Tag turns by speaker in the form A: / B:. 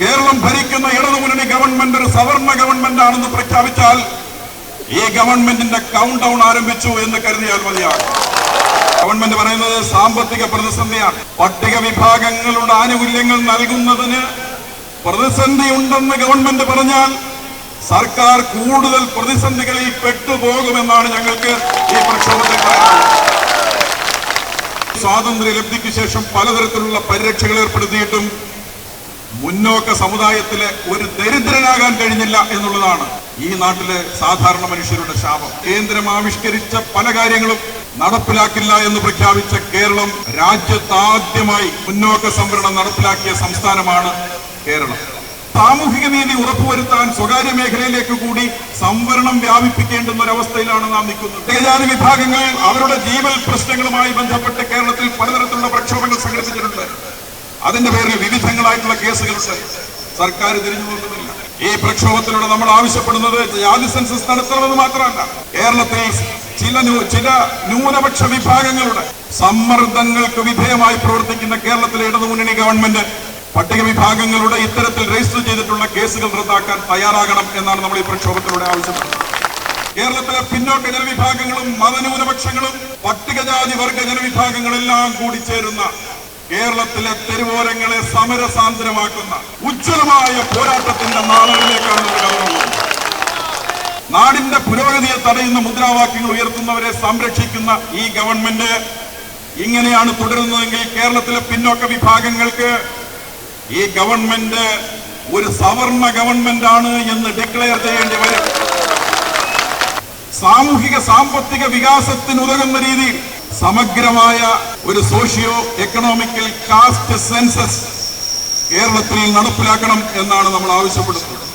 A: കേരളം ഭരിക്കുന്ന ഇടതുമുന്നണി ഗവൺമെന്റ് ഒരു സവർണ ഗവൺമെന്റ് ആണെന്ന് പ്രഖ്യാപിച്ചാൽ ഈ ഗവൺമെന്റിന്റെ കൗണ്ട് ഡൗൺ ആരംഭിച്ചു എന്ന് കരുതിയാൽ മതിയാണ് ഗവൺമെന്റ് പറയുന്നത് സാമ്പത്തിക പ്രതിസന്ധിയാണ്. പട്ടിക വിഭാഗങ്ങളുടെ ആനുകൂല്യങ്ങൾ നൽകുന്നതിന് പ്രതിസന്ധി ഉണ്ടെന്ന് ഗവൺമെന്റ് പറഞ്ഞാൽ സർക്കാർ കൂടുതൽ പ്രതിസന്ധികളിൽ പെട്ടുപോകുമെന്നാണ് ഞങ്ങൾക്ക് ഈ പ്രക്ഷോഭത്തിൽ സ്വാതന്ത്ര്യ ലബ്ധിക്ക് ശേഷം പലതരത്തിലുള്ള പരിരക്ഷകൾ ഏർപ്പെടുത്തിയിട്ടും മുന്നോക്ക സമുദായത്തിലെ ഒരു ദരിദ്രനാകാൻ കഴിഞ്ഞില്ല എന്നുള്ളതാണ് ഈ നാട്ടിലെ സാധാരണ മനുഷ്യരുടെ ശാപം. കേന്ദ്രം ആവിഷ്കരിച്ച പല കാര്യങ്ങളും നടപ്പിലാക്കില്ല എന്ന് പ്രഖ്യാപിച്ച കേരളം രാജ്യത്താദ്യമായി മുന്നോക്ക സംവരണം നടപ്പിലാക്കിയ സംസ്ഥാനമാണ് കേരളം. സാമൂഹിക നീതി ഉറപ്പുവരുത്താൻ സ്വകാര്യ മേഖലയിലേക്ക് കൂടി സംവരണം വ്യാപിപ്പിക്കേണ്ടുന്ന ഒരവസ്ഥയിലാണ് നാം നിൽക്കുന്നത്. ഏതാനും വിഭാഗങ്ങൾ അവരുടെ ജീവൽ പ്രശ്നങ്ങളുമായി ബന്ധപ്പെട്ട് കേരളത്തിൽ പലതരത്തിലുള്ള പ്രക്ഷോഭങ്ങൾ സംഘടിപ്പിച്ചിട്ടുണ്ട്. അതിന്റെ പേരിൽ വിവിധങ്ങളായിട്ടുള്ള കേസുകളുണ്ട്. സർക്കാർ തിരിഞ്ഞു നോക്കുന്നില്ല. ഈ പ്രക്ഷോഭത്തിലൂടെ നമ്മൾ ആവശ്യപ്പെടുന്നത് ജാതി സെൻസസ് നടത്തണമെന്ന് മാത്രമല്ല. കേരളത്തിൽ ചില ചില ന്യൂനപക്ഷ വിഭാഗങ്ങളുടെ സമ്മർദ്ദങ്ങൾക്ക് വിധേയമായി പ്രവർത്തിക്കുന്ന കേരളത്തിലെ ഇടതുമുന്നണി ഗവൺമെന്റ് പട്ടിക വിഭാഗങ്ങളുടെ ഇത്തരത്തിൽ രജിസ്റ്റർ ചെയ്തിട്ടുള്ള കേസുകൾ റദ്ദാക്കാൻ തയ്യാറാകണം എന്നാണ് നമ്മൾ ഈ പ്രക്ഷോഭത്തിലൂടെ ആവശ്യപ്പെടുന്നത്. കേരളത്തിലെ പിന്നോക്ക ജനവിഭാഗങ്ങളും മതന്യൂനപക്ഷങ്ങളും പട്ടികജാതി വർഗ ജനവിഭാഗങ്ങളെല്ലാം കൂടി ചേരുന്ന കേരളത്തിലെ തെരുവോരങ്ങളെ സമരസാന്ദ്രമാക്കുന്ന ഉജ്ജ്വലമായ പോരാട്ടത്തിന്റെ നാളുകളിലേക്കാണ് കടന്നു നാടിന്റെ പുരോഗതിയെ തടയുന്ന മുദ്രാവാക്യങ്ങൾ ഉയർത്തുന്നവരെ സംരക്ഷിക്കുന്ന ഈ ഗവൺമെന്റ് ഇങ്ങനെയാണ് തുടരുന്നതെങ്കിൽ കേരളത്തിലെ പിന്നോക്ക വിഭാഗങ്ങൾക്ക് ഈ ഗവൺമെന്റ് ഒരു സവർണ ഗവൺമെന്റ് ആണ് എന്ന് ഡിക്ലെയർ ചെയ്യേണ്ടി വരും. സാമൂഹിക സാമ്പത്തിക വികാസത്തിന് ഉതകുന്ന രീതിയിൽ സമഗ്രമായ ഒരു സോഷ്യോ എക്കണോമിക്കൽ കാസ്റ്റ് സെൻസസ് കേരളത്തിൽ നടപ്പിലാക്കണം എന്നാണ് നമ്മൾ ആവശ്യപ്പെടുന്നത്.